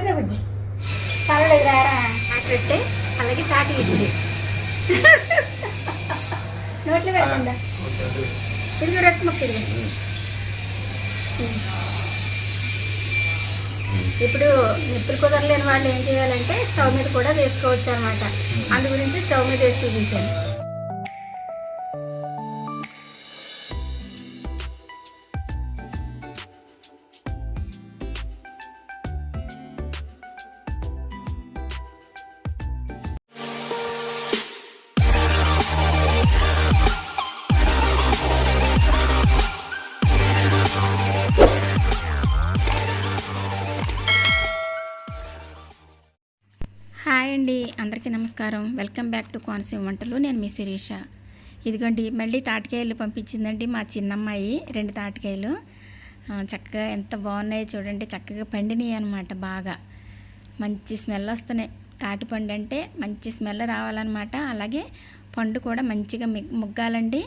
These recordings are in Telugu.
ఇలా బుజ్జి. పర్లేదు రారా రొట్టె అలాగే తాటి ఇడ్లీ నోట్లో పెట్టకుండా ఇది రొట్టె ముక్క ఇప్పుడు నిప్పులు కుదరలేని వాళ్ళు ఏం చేయాలంటే స్టవ్ మీద కూడా వేసుకోవచ్చు అనమాట అందు గురించి స్టవ్ మీద వేసి చూపించాను. అందరికీ నమస్కారం. వెల్కమ్ బ్యాక్ టు కోనసీమ వంటలు. నేను మీ శిరీష. ఇదిగోండి మళ్ళీ తాటికాయలు పంపించిందండి మా చిన్నమ్మాయి. రెండు తాటికాయలు. చక్కగా ఎంత బాగున్నాయో చూడండి. చక్కగా పండినాయి అనమాట బాగా. మంచి స్మెల్ వస్తున్నాయి. తాటి పండు అంటే మంచి స్మెల్ రావాలన్నమాట. అలాగే పండు కూడా మంచిగా ముగ్గాలండి.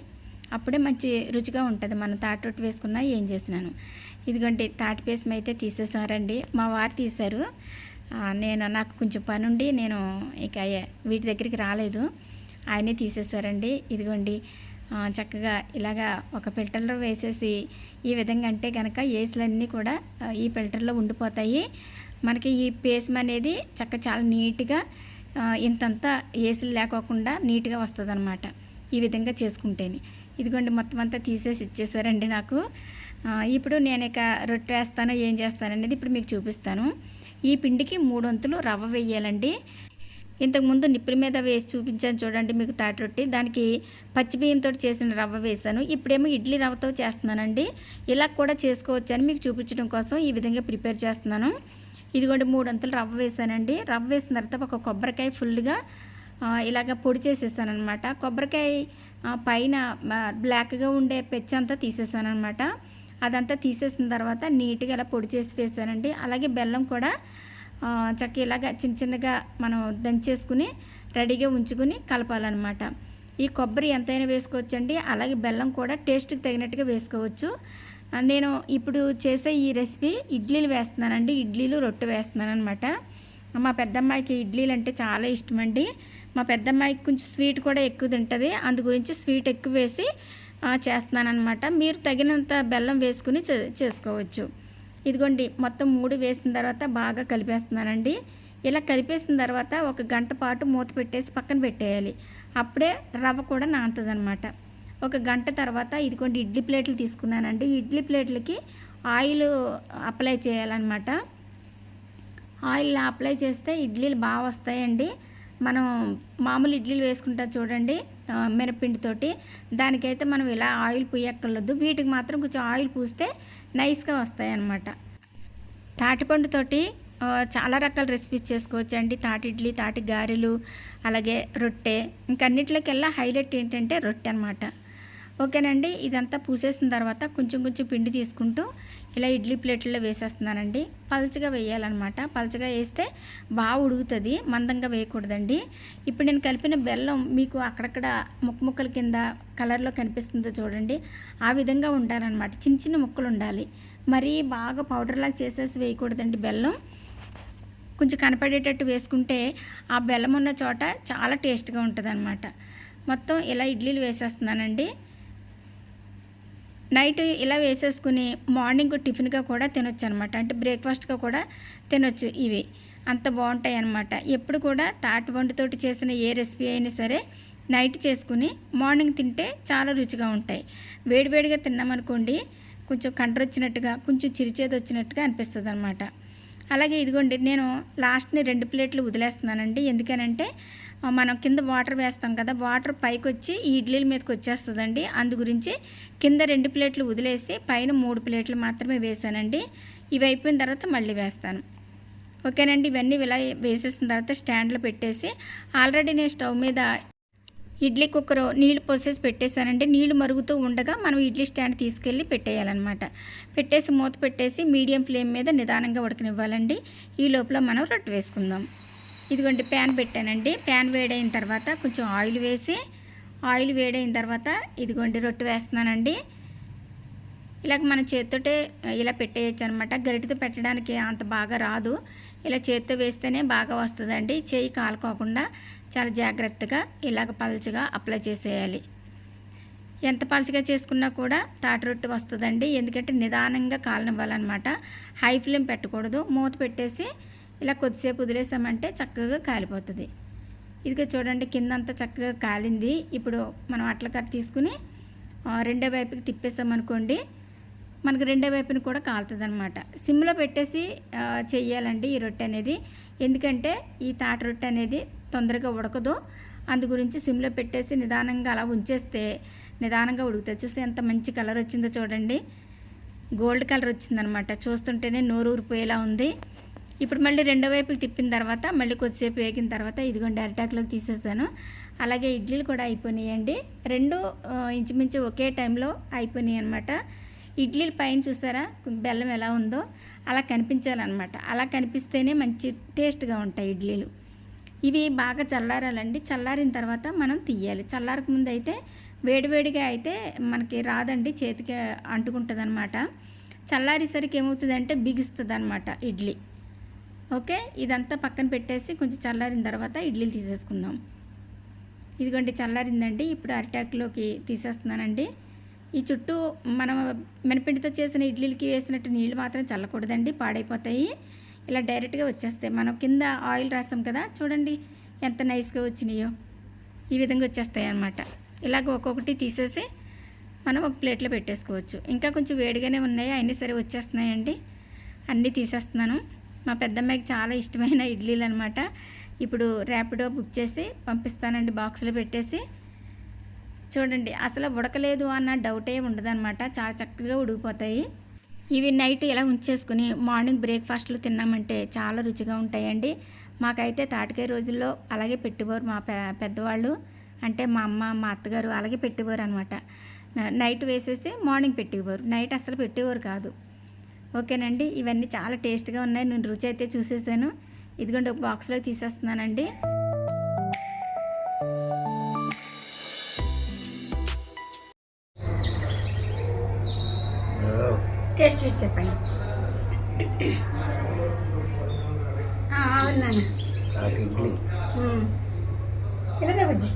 అప్పుడే మంచి రుచిగా ఉంటుంది. మనం తాటి రొట్టె వేసుకున్నా ఏం చేసినాను. ఇదిగోండి తాటి పేసం అయితే తీసేసారండి. మా వారు తీశారు. నేను నాకు కొంచెం పని ఉండి నేను ఇక వీటి దగ్గరికి రాలేదు. ఆయనే తీసేశారండి ఇదిగోండి చక్కగా ఇలాగా ఒక ఫిల్టర్లో వేసేసి ఈ విధంగా అంటే కనుక ఏసులన్నీ కూడా ఈ ఫిల్టర్లో ఉండిపోతాయి. మనకి ఈ పేసం అనేది చక్క చాలా నీట్గా ఇంతంతా ఏసులు లేకోకుండా నీట్గా వస్తుంది ఈ విధంగా చేసుకుంటేనే. ఇదిగోండి మొత్తం అంతా తీసేసి ఇచ్చేసారండి నాకు. ఇప్పుడు నేను ఇక రొట్టె వేస్తాను ఏం చేస్తాను అనేది ఇప్పుడు మీకు చూపిస్తాను. ఈ పిండికి మూడు వంతులు రవ్వ వేయాలండి. ఇంతకుముందు నిప్పుల మీద వేసి చూపించాను చూడండి మీకు తాటి రొట్టి. దానికి పచ్చి బియ్యంతో చేసిన రవ్వ వేసాను ఇప్పుడేమో ఇడ్లీ రవ్వతో చేస్తున్నానండి. ఇలా కూడా చేసుకోవచ్చని మీకు చూపించడం కోసం ఈ విధంగా ప్రిపేర్ చేస్తున్నాను. ఇదిగోండి మూడు వంతులు రవ్వ వేసానండి రవ్వ వేసిన తర్వాత ఒక కొబ్బరికాయ ఫుల్గా ఇలాగ పొడి చేసేసాను అనమాట కొబ్బరికాయ పైన బ్లాక్గా ఉండే పెచ్చంతా తీసేసాను అనమాట అదంతా తీసేసిన తర్వాత నీట్గా ఇలా పొడి చేసి వేసానండి. అలాగే బెల్లం కూడా చక్క ఇలాగ చిన్న చిన్నగా మనం దంచేసుకుని రెడీగా ఉంచుకుని కలపాలన్నమాట. ఈ కొబ్బరి ఎంతైనా వేసుకోవచ్చండి. అలాగే బెల్లం కూడా టేస్ట్కి తగినట్టుగా వేసుకోవచ్చు. నేను ఇప్పుడు చేసే ఈ రెసిపీ ఇడ్లీలు వేస్తున్నానండి. ఇడ్లీలు రొట్టె వేస్తున్నాను అనమాట మా పెద్దమ్మాయికి ఇడ్లీలు అంటే చాలా ఇష్టమండి. మా పెద్దమ్మాయికి కొంచెం స్వీట్ కూడా ఎక్కువ తింటుంది. అందు గురించి స్వీట్ ఎక్కువ వేసి చేస్తున్నానమాట మీరు తగినంత బెల్లం వేసుకుని చేసుకోవచ్చు. ఇదిగోండి మొత్తం మూడు వేసిన తర్వాత బాగా కలిపేస్తున్నానండి. ఇలా కలిపేసిన తర్వాత ఒక గంట పాటు మూత పెట్టేసి పక్కన పెట్టేయాలి. అప్పుడే రవ్వ కూడా నానుతుంది అనమాట ఒక గంట తర్వాత ఇదిగోండి ఇడ్లీ ప్లేట్లు తీసుకున్నానండి. ఇడ్లీ ప్లేట్లకి ఆయిల్ అప్లై చేయాలన్నమాట. ఆయిల్ అప్లై చేస్తే ఇడ్లీలు బాగా వస్తాయండి. మనం మామూలు ఇడ్లీలు వేసుకుంటా చూడండి. మినపిండితోటి దానికైతే మనం ఇలా ఆయిల్ పూయక్కర్లేదు. వీటికి మాత్రం కొంచెం ఆయిల్ పూస్తే నైస్గా వస్తాయి అన్నమాట తాటిపండుతోటి చాలా రకాల రెసిపీస్ చేసుకోవచ్చండి. తాటి ఇడ్లీ తాటి గారెలు అలాగే రొట్టె. ఇంకన్నిటిలోకెల్లా హైలైట్ ఏంటంటే రొట్టె అనమాట ఓకేనండి? ఇదంతా పూసేసిన తర్వాత కొంచెం కొంచెం పిండి తీసుకుంటూ ఇలా ఇడ్లీ ప్లేట్లో వేసేస్తున్నానండి. పల్చగా వేయాలన్నమాట. పల్చగా వేస్తే బాగా ఉడుగుతుంది మందంగా వేయకూడదండి. ఇప్పుడు నేను కలిపిన బెల్లం మీకు అక్కడక్కడ ముక్క ముక్కల కింద కలర్లో కనిపిస్తుందో చూడండి. ఆ విధంగా ఉండాలన్నమాట. చిన్న చిన్న ముక్కలు ఉండాలి. మరీ బాగా పౌడర్లాగా చేసేసి వేయకూడదండి బెల్లం. కొంచెం కనపడేటట్టు వేసుకుంటే ఆ బెల్లం ఉన్న చోట చాలా టేస్ట్గా ఉంటుంది మొత్తం ఇలా ఇడ్లీలు వేసేస్తున్నానండి. నైట్ ఇలా వేసేసుకుని మార్నింగ్ టిఫిన్గా కూడా తినొచ్చు అనమాట అంటే బ్రేక్ఫాస్ట్గా కూడా తినొచ్చు ఇవి. అంత బాగుంటాయి అనమాట ఎప్పుడు కూడా తాటి వండుతోటి చేసిన ఏ రెసిపీ అయినా సరే నైట్ చేసుకుని మార్నింగ్ తింటే చాలా రుచిగా ఉంటాయి. వేడివేడిగా తిన్నామనుకోండి కొంచెం కండ్రొచ్చినట్టుగా కొంచెం చిరిచేది వచ్చినట్టుగా అనిపిస్తుంది అనమాట అలాగే ఇదిగోండి నేను లాస్ట్ని రెండు ప్లేట్లు వదిలేస్తున్నానండి. ఎందుకనంటే మనం కింద వాటర్ వేస్తాం కదా వాటర్ పైకి వచ్చి ఈ ఇడ్లీల మీదకి వచ్చేస్తుందండి అందు గురించి కింద రెండు ప్లేట్లు వదిలేసి పైన మూడు ప్లేట్లు మాత్రమే వేసానండి. ఇవి అయిపోయిన తర్వాత మళ్ళీ వేస్తాను. ఓకేనండి ఇవన్నీ ఇలా వేసేసిన తర్వాత స్టాండ్లో పెట్టేసి ఆల్రెడీ నేను స్టవ్ మీద ఇడ్లీ కుక్కర్ నీళ్ళు పోసేసి పెట్టేశానంటే నీళ్ళు మరుగుతూ ఉండగా మనం ఇడ్లీ స్టాండ్ తీసుకెళ్ళి పెట్టేయాలన్నమాట. పెట్టేసి మూత పెట్టేసి మీడియం ఫ్లేమ్ మీద నిదానంగా ఉడకనివ్వాలండి. ఈ లోపల మనం రొట్టె వేసుకుందాం. ఇదిగోండి ప్యాన్ పెట్టానండి. ప్యాన్ వేడైన తర్వాత కొంచెం ఆయిల్ వేసి ఆయిల్ వేడైన తర్వాత ఇదిగోండి రొట్టె వేస్తున్నానండి. ఇలాగ మన చేత్తోటే ఇలా పెట్టేయచ్చు అనమాట గరిటితో పెట్టడానికి అంత బాగా రాదు. ఇలా చేత్తో వేస్తేనే బాగా వస్తుందండి. చేయి కాలుకోకుండా చాలా జాగ్రత్తగా ఇలాగ పలచగా అప్లై చేసేయాలి. ఎంత పలుచగా చేసుకున్నా కూడా తాటి రొట్టె వస్తుందండి. ఎందుకంటే నిదానంగా కాలనివ్వాలన్నమాట. హై ఫ్లేమ్ పెట్టకూడదు. మూత పెట్టేసి ఇలా కొద్దిసేపు వదిలేసామంటే చక్కగా కాలిపోతుంది. ఇదిగో చూడండి కిందంతా చక్కగా కాలింది. ఇప్పుడు మనం అట్లకర తీసుకుని రెండో వైపుకి తిప్పేసామనుకోండి మనకు రెండో వైపుని కూడా కాలుతుంది అనమాట సిమ్లో పెట్టేసి చెయ్యాలండి ఈ రొట్టె అనేది. ఎందుకంటే ఈ తాట రొట్టె అనేది తొందరగా ఉడకదు. అందు గురించి సిమ్లో పెట్టేసి నిదానంగా అలా ఉంచేస్తే నిదానంగా ఉడుకుతుంది చూస్తే ఎంత మంచి కలర్ వచ్చిందో చూడండి. గోల్డ్ కలర్ వచ్చిందనమాట చూస్తుంటేనే నోరు ఊరిపోయేలా ఉంది. ఇప్పుడు మళ్ళీ రెండో వైపుకి తిప్పిన తర్వాత మళ్ళీ కొద్దిసేపు వేగిన తర్వాత ఇదిగోండి అరిటాకులోకి తీసేసాను. అలాగే ఇడ్లీలు కూడా అయిపోయినాయండి. రెండు ఇంచుమించు ఒకే టైంలో అయిపోయినాయి అనమాట ఇడ్లీల పైన చూసారా? బెల్లం ఎలా ఉందో అలా కనిపించాలన్నమాట. అలా కనిపిస్తేనే మంచి టేస్ట్గా ఉంటాయి ఇడ్లీలు. ఇవి బాగా చల్లారాలండి. చల్లారిన తర్వాత మనం తీయాలి. చల్లారక ముందు అయితే వేడివేడిగా అయితే మనకి రాదండి. చేతికి అంటుకుంటుంది అనమాట చల్లారేసరికి ఏమవుతుందంటే బిగుస్తుంది అనమాట ఇడ్లీ. ఓకే? ఇదంతా పక్కన పెట్టేసి కొంచెం చల్లారిన తర్వాత ఇడ్లీలు తీసేసుకుందాం. ఇదిగోండి చల్లారిందండి. ఇప్పుడు అరిటాకులోకి తీసేస్తున్నానండి. ఈ చుట్టూ మనం మినపిండితో చేసిన ఇడ్లీలకి వేసినట్టు నీళ్ళు మాత్రం చల్లకూడదండి. పాడైపోతాయి. ఇలా డైరెక్ట్గా వచ్చేస్తాయి. మనం కింద ఆయిల్ రాసాం కదా? చూడండి ఎంత నైస్గా వచ్చినాయో. ఈ విధంగా వచ్చేస్తాయి అన్నమాట. ఇలాగ ఒక్కొక్కటి తీసేసి మనం ఒక ప్లేట్లో పెట్టేసుకోవచ్చు. ఇంకా కొంచెం వేడిగానే ఉన్నాయి. అయినా సరే వచ్చేస్తున్నాయండి. అన్నీ తీసేస్తున్నాను. మా పెద్దమ్మాయికి చాలా ఇష్టమైన ఇడ్లీలు అనమాట ఇప్పుడు ర్యాపిడో బుక్ చేసి పంపిస్తానండి బాక్స్లో పెట్టేసి. చూడండి అసలు ఉడకలేదు అన్న డౌటే ఉండదన్నమాట. చాలా చక్కగా ఉడికిపోతాయి. ఇవి నైట్ ఇలా ఉంచేసుకుని మార్నింగ్ బ్రేక్ఫాస్ట్లు తిన్నామంటే చాలా రుచిగా ఉంటాయండి. మాకైతే తాటికాయ రోజుల్లో అలాగే పెట్టేవారు మా పెద్దవాళ్ళు. అంటే మా అమ్మ మా అత్తగారు అలాగే పెట్టేవారు అనమాట నైట్ వేసేసి మార్నింగ్ పెట్టేవారు. నైట్ అసలు పెట్టేవారు కాదు. ఓకేనండి ఇవన్నీ చాలా టేస్ట్గా ఉన్నాయి. నేను రుచి అయితే చూసేసాను. ఇదిగోండి ఒక బాక్స్లో తీసేస్తున్నానండి. టేస్ట్ చూసి చెప్పండి. అవును. ఇలాగే బుజ్జి.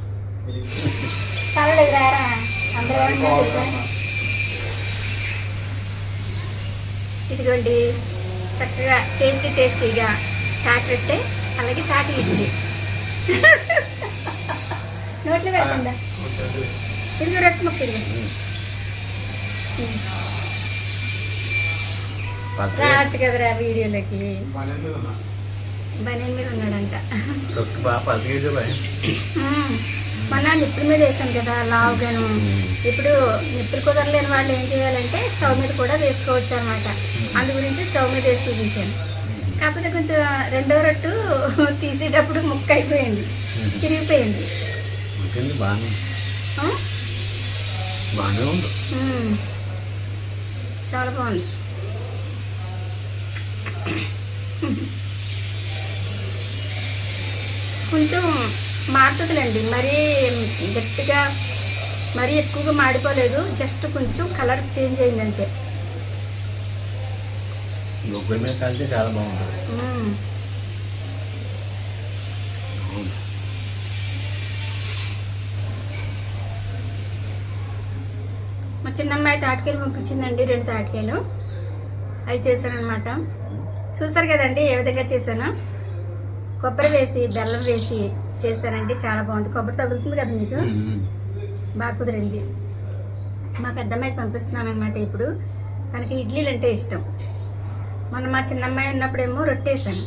పర్వాలేదు రారా అందరూ ఇదిగోండి చక్కగా టేస్టీ టేస్టీగా తాటి రొట్టె అలాగే తాటి ఇడ్లీ నోట్లో పెట్టకుండా ఇదిగో రొట్టె ముక్క రావచ్చు కదరా వీడియోలోకి. బనీన్ మీద ఉన్నాడంట. మొన్న నిప్పుల మీద వేసాను కదా లావుగాను. ఇప్పుడు నిప్పులు కుదరలేని వాళ్ళు ఏం చేయాలంటే స్టవ్ మీద కూడా వేసుకోవచ్చు అనమాట అందు గురించి స్టవ్ మీద వేసి చూపించాను. కాకపోతే కొంచెం రెండో రొట్టు తీసేటప్పుడు ముక్క అయిపోయింది తిరిగిపోయింది. చాలా బాగుంది. కొంచెం మారుతుందిలేండి. మరీ గట్టిగా మరీ ఎక్కువగా మాడిపోలేదు. జస్ట్ కొంచెం కలర్ చేంజ్ అయింది అంతే మీద చాలా బాగుంటుంది. మా చిన్నమ్మాయి తాటికాయలు పంపించిందండి రెండు తాటికాయలు అవి చేశానమాట చూసారు కదండి ఏ విధంగా చేశాను? కొబ్బరి వేసి బెల్లం వేసి చేశానండి చాలా బాగుంది. కొబ్బరి తగులుతుంది కదా మీకు. బాగా కుదిరింది. మా పెద్దమ్మాయికి పంపిస్తున్నాను అనమాట ఇప్పుడు. తనకి ఇడ్లీలు అంటే ఇష్టం. మొన్న మా చిన్నమ్మాయి ఉన్నప్పుడేమో రొట్టేసాను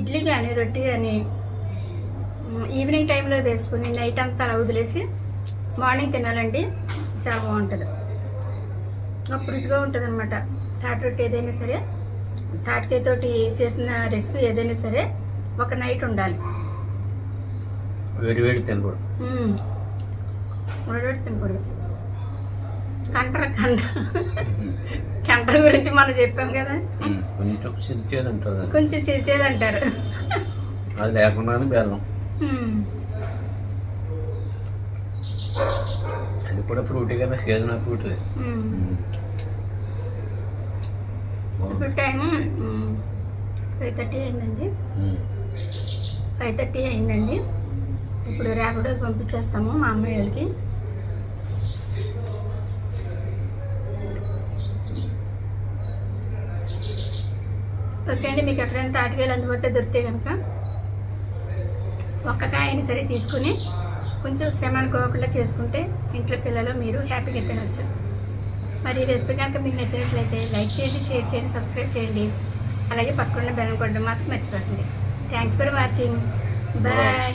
ఇడ్లీ కానీ రొట్టె కానీ ఈవినింగ్ టైంలో వేసుకుని నైట్ అంతా అలా వదిలేసి మార్నింగ్ తినాలండి చాలా బాగుంటుంది. అప్పుడు రుచిగా ఉంటుంది అనమాట తాటి రొట్టె ఏదైనా సరే తాటికాయతోటి చేసిన రెసిపీ ఏదైనా సరే ఒక నైట్ ఉండాలి. వేడి వేడి తినకూడదు. ఉడబెట్టి తినకూడదు కంటర కంట కంటర గురించి మనం చెప్పాం కదా. కొంచెం ఉంటుంది అది. కొంచెం చిరిచేది అంటారు అది లేకుండానే బెల్లం. అది కూడా ఫ్రూట్ కదా సీజనల్ ఫ్రూట్ ఇప్పుడు టైము ఫైవ్ థర్టీ అయిందండి. ఫైవ్ థర్టీ అయిందండి. ఇప్పుడు ర్యాపిడో పంపించేస్తాము మా అమ్మాయి ఓకే అండి మీకు ఎక్కడైనా తాటికాయలు అందుబాటులో దొరికితే కనుక ఒక్క కాయని సరే తీసుకుని కొంచెం శ్రమ అనుకోకుండా చేసుకుంటే ఇంట్లో పిల్లలు మీరు హ్యాపీగా తినవచ్చు మరి ఈ రెసిపీ కనుక మీకు నచ్చినట్లయితే లైక్ చేయండి షేర్ చేయండి సబ్స్క్రైబ్ చేయండి. అలాగే పక్కన బెల్లం కొట్టడం మాత్రం మర్చిపోకండి. Thanks for watching bye